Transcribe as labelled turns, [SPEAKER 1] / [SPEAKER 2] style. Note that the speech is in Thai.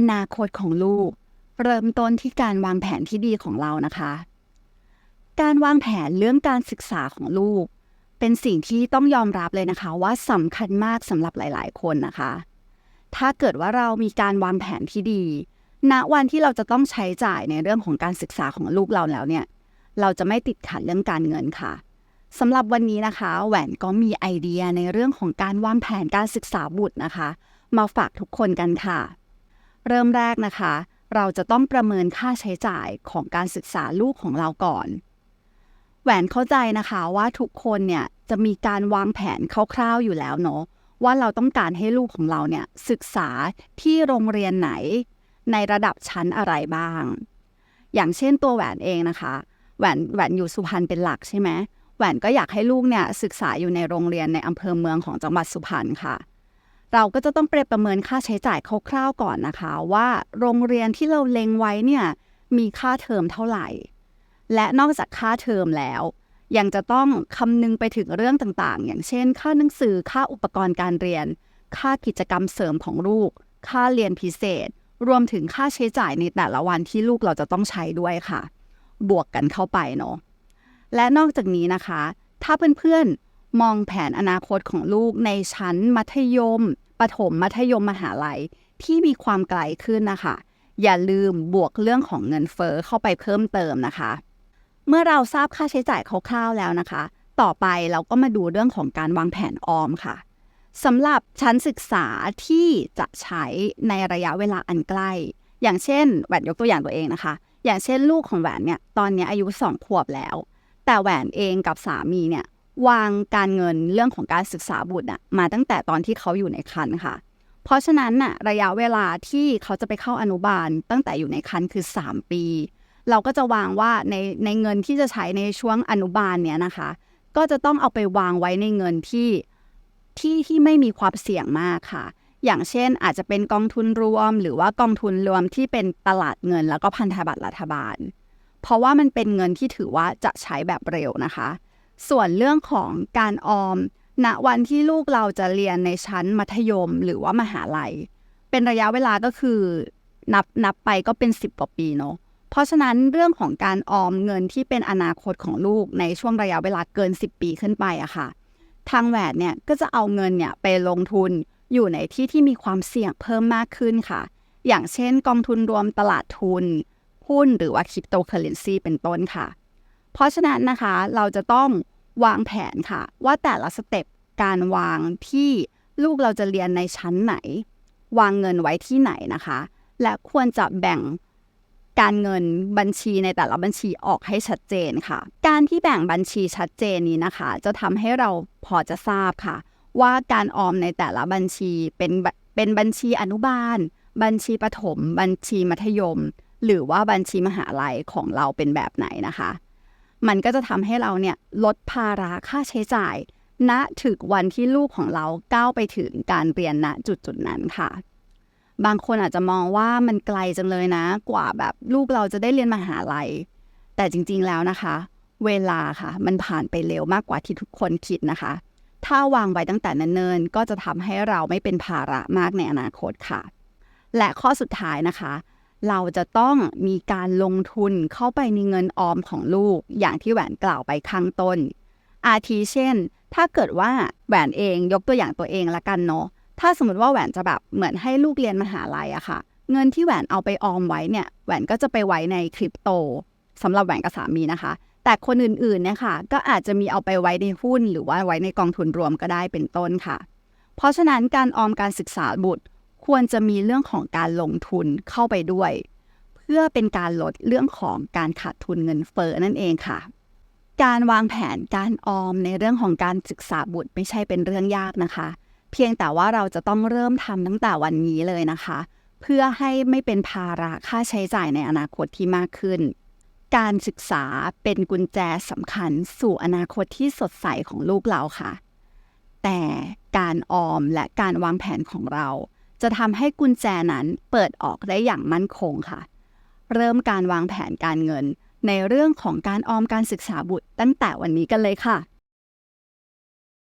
[SPEAKER 1] อนาคตของลูก เริ่มต้นที่การวางแผนที่ดีของเรานะคะ การวางแผนเรื่องการศึกษาของลูก เป็นสิ่งที่ต้องยอมรับเลยนะคะ ว่าสำคัญมากสำหรับหลาย ๆ คนนะคะ ถ้าเกิดว่าเรามีการวางแผนที่ดีณวันที่เราจะต้องใช้จ่ายในเรื่องของการศึกษาของลูกเราแล้วเนี่ย เราจะไม่ติดขัดเรื่องการเงินค่ะสำหรับวันนี้นะคะ แหวนก็มีไอเดียในเรื่องของการวางแผนการศึกษาบุตรนะคะ มาฝากทุกคนกันค่ะ เริ่มแรกนะคะ เราจะต้องประเมินค่าใช้จ่ายของการศึกษาลูกของเราก่อน แหวนเข้าใจนะคะว่าทุกคนเนี่ยจะมีการวางแผนคร่าวๆอยู่แล้วเนาะว่าเราต้องการให้ลูกของเราเนี่ยศึกษาที่โรงเรียนไหน ในระดับชั้นอะไรบ้าง อย่างเช่นตัวแหวนเองนะคะแหวนแหวนอยู่สุพรรณเป็นหลักใช่ไหมแหวนก็อยากให้ลูกเนี่ยศึกษาอยู่ในโรงเรียนในอำเภอเมืองของจังหวัดสุพรรณค่ะ เราก็จะต้องไปรียบประเมินค่าใช้จ่ายคร่าวๆก่อนนะคะ ว่าโรงเรียนที่เราเล็งไว้เนี่ยมีค่าเทอมเท่าไหร่ และนอกจากค่าเทอมแล้ว ยังจะต้องคำนึงไปถึงเรื่องต่างๆ อย่างเช่น ค่าหนังสือค่าอุปกรณ์การเรียน ค่ากิจกรรมเสริมของลูก ค่าเรียนพิเศษ รวมถึงค่าใช้จ่ายในแต่ละวันที่ลูกเราจะต้องใช้ด้วยค่ะ บวกกันเข้าไปเนาะและนอกจากนี้นะคะ ถ้าเพื่อนๆมองแผนอนาคตของลูกในชั้นมัธยม ประถมมัธยมมหาลัยที่มีความไกลขึ้นนะคะ อย่าลืมบวกเรื่องของเงินเฟอ้อเข้าไปเพิ่มเติมนะคะ เมื่อเราทราบค่าใช้จ่ายคร่าวๆแล้วนะคะ ต่อไปเราก็มาดูเรื่องของการวางแผนออมค่ะสำหรับชั้นศึกษาที่จะใช้ในระยะเวลาอันใกล้ อย่างเช่นแหวนยกตัวอย่างตัวเองนะคะ อย่างเช่นลูกของแหวนเนี่ยตอนนี้อายุสองขวบแล้ว แต่แหวนเองกับสามีเนี่ย วางการเงินเรื่องของการศึกษาบุตรอะมาตั้งแต่ตอนที่เขาอยู่ในครรภ์ค่ะ เพราะฉะนั้นน่ะระยะเวลาที่เขาจะไปเข้าอนุบาลตั้งแต่อยู่ในครรภ์คือ 3 ปี เราก็จะวางว่าในในเงินที่จะใช้ในช่วงอนุบาลเนี่ยนะคะ ก็จะต้องเอาไปวางไว้ในเงินที่ที่ที่ไม่มีความเสี่ยงมากค่ะ อย่างเช่นอาจจะเป็นกองทุนรวม หรือว่ากองทุนรวมที่เป็นตลาดเงินแล้วก็พันธบัตรรัฐบาล เพราะว่ามันเป็นเงินที่ถือว่าจะใช้แบบเร็วนะคะ ส่วนเรื่องของการออมณวันที่ลูกเราจะเรียนในชั้นมัธยมหรือว่ามหาลัย เป็นระยะเวลาก็คือนับนับไปก็เป็น 10กว่าปีเนาะเพราะฉะนั้นเรื่องของการออมเงินที่เป็นอนาคตของลูกในช่วงระยะเวลาเกิน 10 ปีขึ้นไปอะค่ะ ทางแหวนเนี่ยก็จะเอาเงินเนี่ยไปลงทุนอยู่ในที่ที่มีความเสี่ยงเพิ่มมากขึ้นค่ะ อย่างเช่น กองทุนรวมตลาดทุน หุ้นหรือว่าคริปโตเคอเรนซีเป็นต้นค่ะ เพราะฉะนั้นนะคะเราจะต้อง วางแผนค่ะ ว่าแต่ละสเต็ปการวางที่ลูกเราจะเรียนในชั้นไหน วางเงินไว้ที่ไหนนะคะ และควรจะแบ่งการเงินบัญชีในแต่ละบัญชีออกให้ชัดเจนค่ะ การที่แบ่งบัญชีชัดเจนนี้นะคะ จะทำให้เราพอจะทราบค่ะ ว่าการออมในแต่ละบัญชีเป็นเป็นบัญชีอนุบาล บัญชีประถม บัญชีมัธยม หรือว่าบัญชีมหาลัยของเราเป็นแบบไหนนะคะ มันก็จะทำให้เราเนี่ยลดภาระค่าใช้จ่ายณถึงวันที่ลูกของเราก้าวไปถึงการเรียนณจุดจุดนั้นค่ะ บางคนอาจจะมองว่ามันไกลจังเลยนะ กว่าแบบลูกเราจะได้เรียนมหาลัย แต่จริงๆแล้วนะคะ เวลาค่ะมันผ่านไปเร็วมากกว่าที่ทุกคนคิดนะคะ ถ้าวางไว้ตั้งแต่เนิ่นๆก็จะทำให้เราไม่เป็นภาระมากในอนาคตค่ะ และข้อสุดท้ายนะคะ เราจะต้องมีการลงทุนเข้าไปในเงินออมของลูก อย่างที่แหวนกล่าวไปข้างต้น อาทิเช่น ถ้าเกิดว่าแหวนเองยกตัวอย่างตัวเองละกันเนาะ ถ้าสมมติว่าแหวนจะแบบเหมือนให้ลูกเรียนมหาลัยอะค่ะ เงินที่แหวนเอาไปออมไว้เนี่ย แหวนก็จะไปไว้ในคริปโตสำหรับแหวนกับสามีนะคะ แต่คนอื่นๆเนี่ยค่ะ ก็อาจจะมีเอาไปไว้ในหุ้น หรือว่าไว้ในกองทุนรวมก็ได้เป็นต้นค่ะ เพราะฉะนั้นการออมการศึกษาบุตร ควรจะมีเรื่องของการลงทุนเข้าไปด้วย เพื่อเป็นการลดเรื่องของการขาดทุนเงินเฟ้อนั่นเองค่ะ การวางแผนการออมในเรื่องของการศึกษาบุตรไม่ใช่เป็นเรื่องยากนะคะ เพียงแต่ว่าเราจะต้องเริ่มทำตั้งแต่วันนี้เลยนะคะ เพื่อให้ไม่เป็นภาระค่าใช้จ่ายในอนาคตที่มากขึ้น การศึกษาเป็นกุญแจสำคัญสู่อนาคตที่สดใสของลูกเราค่ะ แต่การออมและการวางแผนของเรา จะทำให้กุญแจนั้นเปิดออกได้อย่างมั่นคงค่ะ เริ่มการวางแผนการเงินในเรื่องของการออมการศึกษาบุตรตั้งแต่วันนี้กันเลยค่ะ